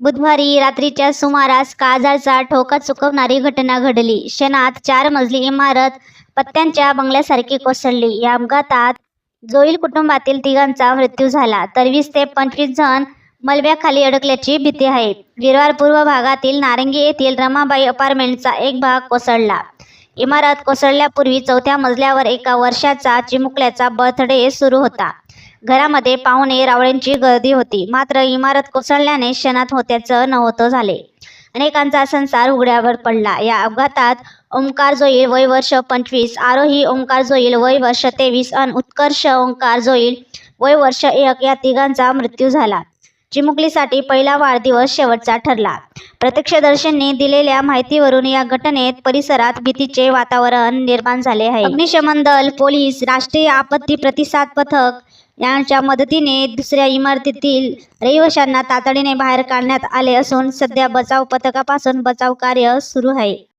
बुधवारी रात्रीच्या सुमारास काळजाचा ठोका चुकवणारी घटना घडली. क्षणात चार मजली इमारत पत्त्यांच्या बंगल्यासारखी कोसळली. या अपघातात जोईल कुटुंबातील तिघांचा मृत्यू झाला. तर वीस ते पंचवीस जण मलब्याखाली अडकल्याची भीती आहे. विरवार पूर्व भागातील नारंगी येथील रमाबाई अपार्टमेंटचा एक भाग कोसळला. इमारत कोसळल्यापूर्वी चौथ्या मजल्यावर एका वर्षाचा चिमुकल्याचा बर्थडे सुरू होता. घरामध्ये पाहुणे रावळ्यांची गर्दी होती. मात्र इमारत कोसळल्याने क्षणात होत्याचं नव्हतं झाले. अनेकांचा संसार उघड्यावर पडला. या अपघातात ओंकार जोईल वय वर्ष पंचवीस. आरोही ओंकार जोईल वय वर्ष तेवीस अन उत्कर्ष ओंकार जोईल वय वर्ष एक या तिघांचा मृत्यू झाला. चिमुकलीसाठी पहिला वाढदिवस शेवटचा ठरला. प्रत्यक्षदर्शींनी दिलेल्या माहितीवरून या घटनेत परिसरात भीतीचे वातावरण निर्माण झाले आहे. अग्निशमन दल पोलीस राष्ट्रीय आपत्ती प्रतिसाद पथक यांच्या मदतीने दुसऱ्या इमारतीतील रहिवाशांना तातडीने बाहेर काढण्यात आले असून सध्या बचाव पथकापासून बचाव कार्य सुरू आहे.